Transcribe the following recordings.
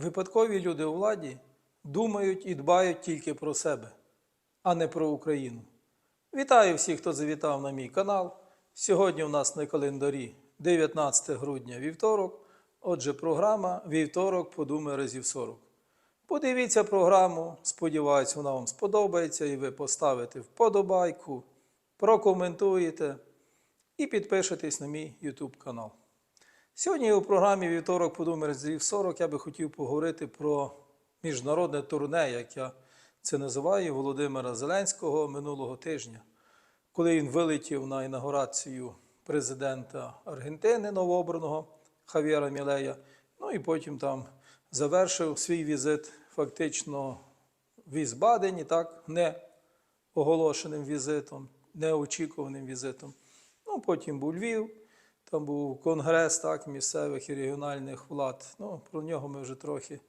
Випадкові люди у владі думають і дбають тільки про себе, а не про Україну. Вітаю всіх, хто завітав на мій канал. Сьогодні у нас на календарі 19 грудня вівторок. Отже, програма Вівторок подумай разів 40. Подивіться програму, сподіваюсь, вона вам сподобається і ви поставите вподобайку, прокоментуєте і підпишетесь на мій YouTube канал. Сьогодні у програмі Вівторок подумай разів 40 я би хотів поговорити про міжнародне турне, як я це називаю, Володимира Зеленського минулого тижня, коли він вилетів на інаугурацію президента Аргентини новообраного Хав'єра Мілея, ну і потім там завершив свій візит фактично в Ізбадені, так, не оголошеним візитом, неочікуваним візитом. Ну, потім був Львів, там був конгрес так, місцевих і регіональних влад. Ну, про нього ми вже трохи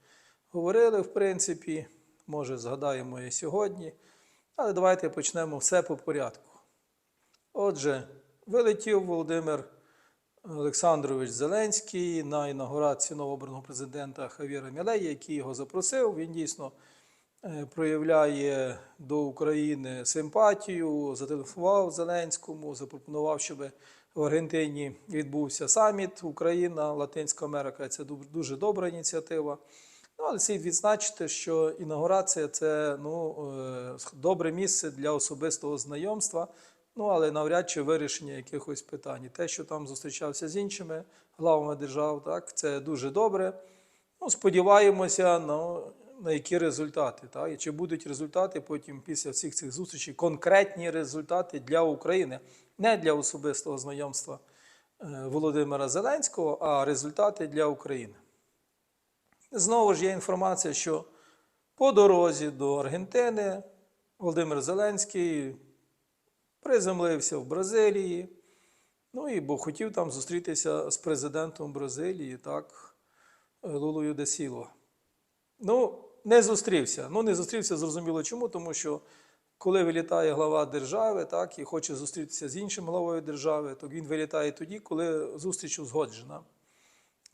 говорили, в принципі, може, згадаємо і сьогодні. Але давайте почнемо все по порядку. Отже, вилетів Володимир Олександрович Зеленський на інаугурацію новообраного президента Хавіра Мілея, який його запросив. Він дійсно е, проявляє до України симпатію, зателефонував Зеленському, запропонував, щоб в Аргентині відбувся саміт Україна, Латинська Америка. Це дуже добра ініціатива. Ну, але слід відзначити, що інаугурація це ну, е, добре місце для особистого знайомства, ну але навряд чи вирішення якихось питань. Те, що там зустрічався з іншими главами держав, так, це дуже добре. Ну, сподіваємося на, на які результати. Так? І чи будуть результати потім після всіх цих зустрічей, конкретні результати для України, не для особистого знайомства е, Володимира Зеленського, а результати для України. Знову ж є інформація, що по дорозі до Аргентини Володимир Зеленський приземлився в Бразилії. Ну і бо хотів там зустрітися з президентом Бразилії, так, Лулою де Сілва. Ну, не зустрівся. Ну, не зустрівся, зрозуміло чому, тому що коли вилітає глава держави, так, і хоче зустрітися з іншим главою держави, то він вилітає тоді, коли зустріч узгоджена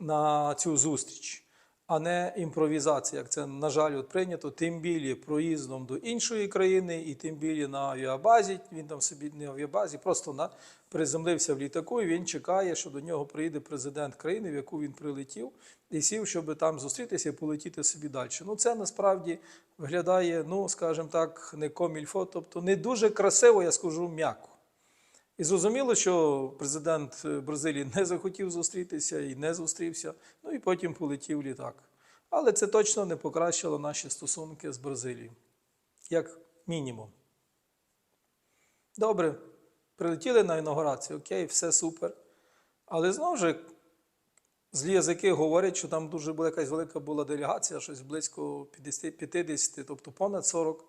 на цю зустріч, а не імпровізація, як це, на жаль, от прийнято, тим більше проїздом до іншої країни, і тим більше на авіабазі. Він там собі не авіабазі, просто на, приземлився в літаку, і він чекає, що до нього приїде президент країни, в яку він прилетів, і сів, щоб там зустрітися і полетіти собі далі. Ну, це насправді виглядає, ну, скажімо так, не комільфо, тобто не дуже красиво, я скажу м'яко. І зрозуміло, що президент е, Бразилії не захотів зустрітися і не зустрівся, ну і потім полетів літак. Але це точно не покращило наші стосунки з Бразилією, як мінімум. Добре, прилетіли на інаугурацію, окей, все супер. Але знову ж злі язики говорять, що там дуже була якась велика була делегація, щось близько 50, 50 тобто понад 40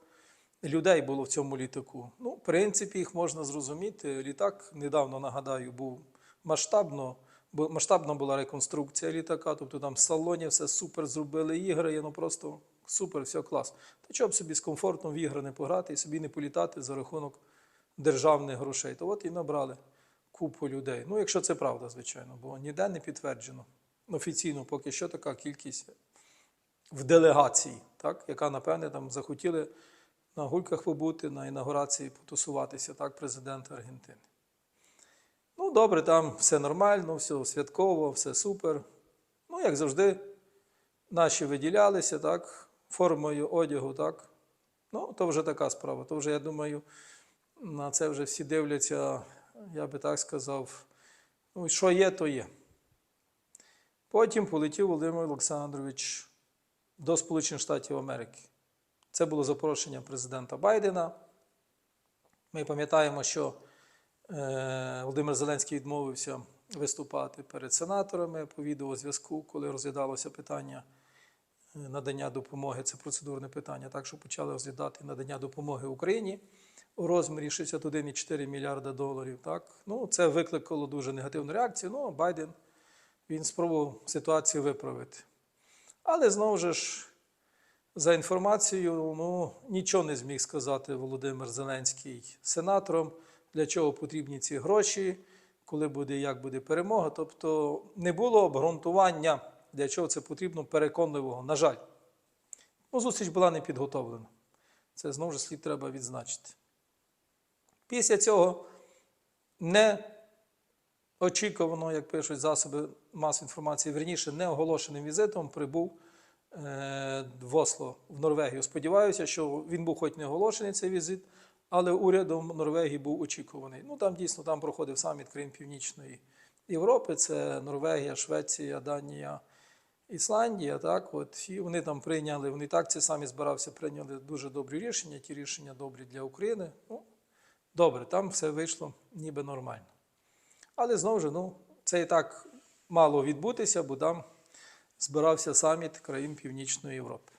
людей було в цьому літаку. Ну, в принципі, їх можна зрозуміти. Літак недавно нагадаю, був масштабно. бу- Масштабна була реконструкція літака, тобто там в салоні все супер зробили ігри, ну просто супер, все клас. Та чого б собі з комфортом в ігри не пограти і собі не політати за рахунок державних грошей. То от і набрали купу людей. Ну, якщо це правда, звичайно, бо ніде не підтверджено. Офіційно поки що така кількість в делегації, так, яка, напевне, там захотіли на гульках побути, на інаугурації потусуватися, так, президент Аргентини. Ну, добре, там все нормально, все святково, все супер. Ну, як завжди, наші виділялися, так, формою одягу, так. Ну, то вже така справа. То вже, я думаю, на це вже всі дивляться, я би так сказав, ну, що є, то є. Потім полетів Володимир Олександрович до Сполучених Штатів Америки. Це було запрошення президента Байдена. Ми пам'ятаємо, що е, Володимир Зеленський відмовився виступати перед сенаторами по відеозв'язку, коли розглядалося питання е, надання допомоги. Це процедурне питання. Так що почали розглядати надання допомоги Україні у розмірі 61,4 мільярда доларів. Так? Ну, це викликало дуже негативну реакцію. Ну, Байден він спробував ситуацію виправити. Але знову ж, за інформацією, ну, нічого не зміг сказати Володимир Зеленський сенаторам, для чого потрібні ці гроші, коли буде і як буде перемога. Тобто не було обґрунтування для чого це потрібно, переконливого. На жаль. Ну, зустріч була не підготовлена. Це знову ж слід треба відзначити. Після цього не очікувано, як пишуть засоби масової інформації, верніше неоголошеним візитом прибув в Осло в Норвегію. Сподіваюся, що він був хоч не оголошений цей візит, але урядом Норвегії був очікуваний. Ну там дійсно там проходив саміт країн Північної Європи. Це Норвегія, Швеція, Данія, Ісландія. Так, от і вони там прийняли. Вони так ці самі збирався, прийняли дуже добрі рішення. Ті рішення добрі для України. Ну, добре, там все вийшло ніби нормально. Але знову ж, ну, це і так мало відбутися, бо там збирався саміт країн Північної Європи.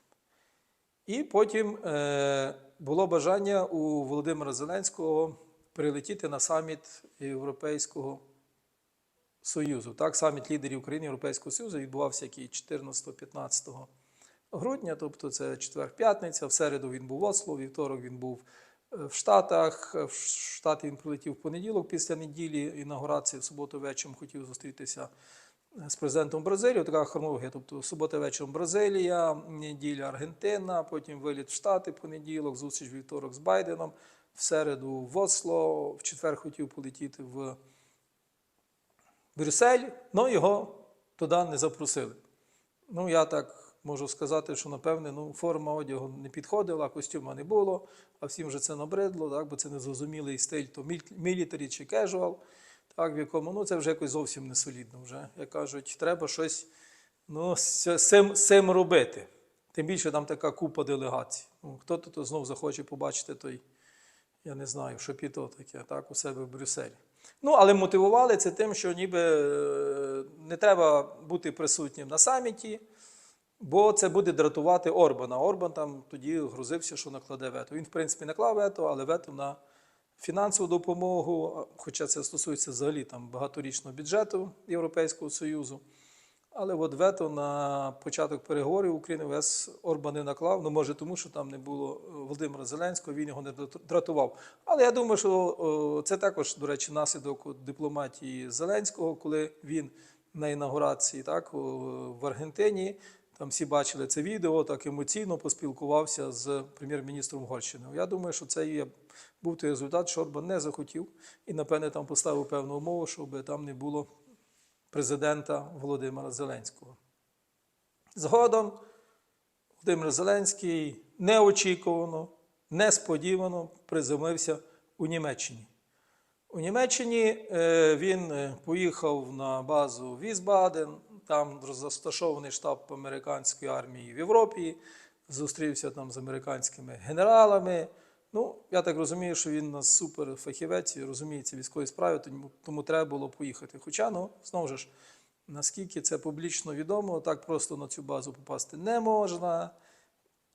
І потім е, було бажання у Володимира Зеленського прилетіти на саміт Європейського Союзу. Так, саміт лідерів України Європейського Союзу відбувався який 14-15 грудня, тобто це четвер-п'ятниця. В середу він був в Осло, вівторок він був е, в Штатах. В Штати він прилетів в понеділок після неділі інаугурації, в суботу вечором хотів зустрітися з президентом Бразилії. Така хронологія. Тобто субота вечором Бразилія, неділя Аргентина, потім виліт в Штати, понеділок, зустріч вівторок з Байденом, в середу в Осло, в четвер хотів полетіти в Брюссель, але його туди не запросили. Ну, я так можу сказати, що напевне ну, форма одягу не підходила, костюма не було, а всім вже це набридло, так, бо це незрозумілий стиль, то мілітарі чи кежуал, так, в якому ну, це вже якось зовсім не солідно. Вже, як кажуть, треба щось ну, з цим, цим робити. Тим більше там така купа делегацій. Ну, хто-то знов захоче побачити той, я не знаю, що піто таке, так, у себе в Брюсселі. Ну, але мотивували це тим, що ніби е, не треба бути присутнім на саміті, бо це буде дратувати Орбана. Орбан там тоді грузився, що накладе вето. Він, в принципі, наклав вето, але вето на фінансову допомогу, хоча це стосується взагалі там багаторічного бюджету Європейського Союзу. Але от вето на початок переговорів України ВС Орбан не наклав. Ну, може, тому що там не було Володимира Зеленського, він його не дратував. Але я думаю, що о, це також, до речі, наслідок дипломатії Зеленського, коли він на інаугурації так, в Аргентині. Там всі бачили це відео, так емоційно поспілкувався з прем'єр-міністром Угорщини. Я думаю, що це є, був той результат, що Орбан не захотів і, напевне, там поставив певну умову, щоб там не було президента Володимира Зеленського. Згодом Володимир Зеленський неочікувано, несподівано приземлився у Німеччині. У Німеччині е, він е, поїхав на базу Візбаден, там розташований штаб американської армії в Європі, зустрівся там з американськими генералами. Ну, я так розумію, що він у нас суперфахівець і розуміється військовій справі, тому треба було поїхати. Хоча, ну, знову ж, наскільки це публічно відомо, так просто на цю базу попасти не можна.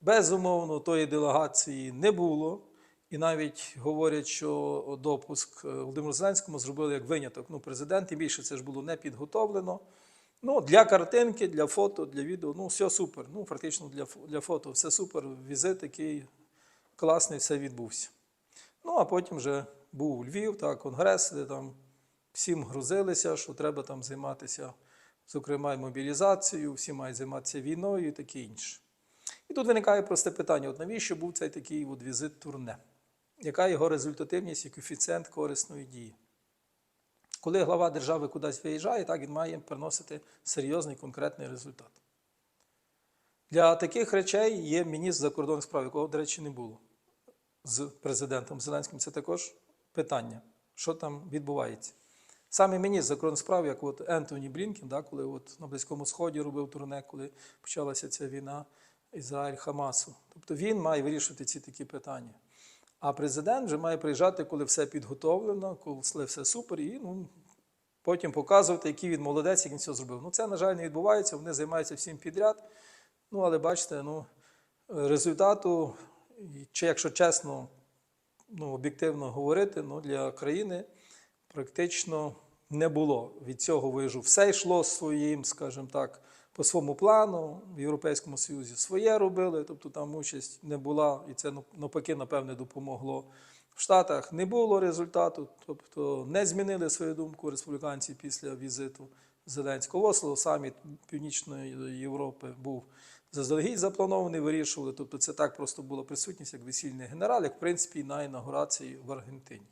Безумовно, тої делегації не було. І навіть говорять, що допуск Володимиру Зеленському зробили як виняток. Ну, президент, і більше це ж було не підготовлено. Ну, для картинки, для фото, для відео, ну, все супер. Ну, практично для, для фото, все супер. Візит, який класний, все відбувся. Ну, а потім вже був Львів, та, конгрес, де там всім грузилися, що треба там займатися, зокрема, і мобілізацією, всі мають займатися війною і таке інше. І тут виникає просте питання: от навіщо був цей такий от візит турне? Яка його результативність і коефіцієнт корисної дії? Коли глава держави кудись виїжджає, так він має приносити серйозний конкретний результат. Для таких речей є міністр закордонних справ, якого, до речі, не було з президентом Зеленським. Це також питання, що там відбувається. Саме міністр закордонних справ, як от Ентоні Блінкен, да, коли от на Близькому Сході робив турне, коли почалася ця війна Ізраїль-Хамасу. Тобто він має вирішувати ці такі питання. А президент вже має приїжджати, коли все підготовлено, коли все супер, і ну, потім показувати, який він молодець, як він все зробив. Ну, це, на жаль, не відбувається, вони займаються всім підряд. Ну, але бачите, ну, результату, чи якщо чесно, ну, об'єктивно говорити, ну, для країни практично не було. Від цього вижу. Все йшло своїм, скажімо так, по своєму плану. В Європейському Союзі своє робили, тобто там участь не була, і це навпаки, напевне, допомогло. В Штатах не було результату, тобто не змінили свою думку республіканці після візиту Зеленського. Осло, саміт Північної Європи був заздалегідь запланований, вирішували. Тобто це так просто була присутність як весільний генерал, як в принципі на інаугурації в Аргентині.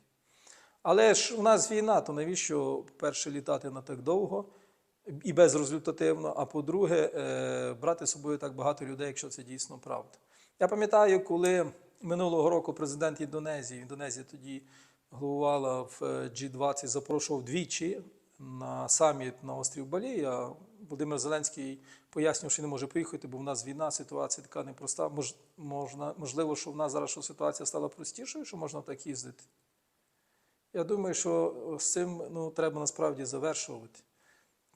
Але ж у нас війна, то навіщо, по-перше, літати на так довго і безрезультативно, а по-друге, е, брати з собою так багато людей, якщо це дійсно правда. Я пам'ятаю, коли минулого року президент Індонезії, Індонезія тоді головувала в е, G20, запрошував двічі на саміт на острів Балі. А Володимир Зеленський пояснював, що не може поїхати, бо в нас війна, ситуація така непроста. Мож, можна, можливо, що в нас зараз що ситуація стала простішою, що можна так їздити. Я думаю, що з цим ну, треба насправді завершувати.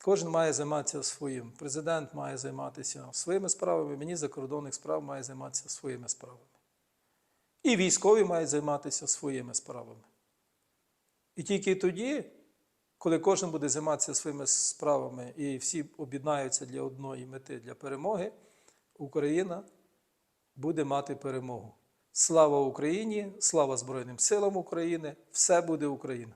Кожен має займатися своїм. Президент має займатися своїми справами, міністр закордонних справ має займатися своїми справами. І військові мають займатися своїми справами. І тільки тоді, коли кожен буде займатися своїми справами і всі об'єднаються для одної мети для перемоги, Україна буде мати перемогу. Слава Україні! Слава Збройним силам України! Все буде Україна!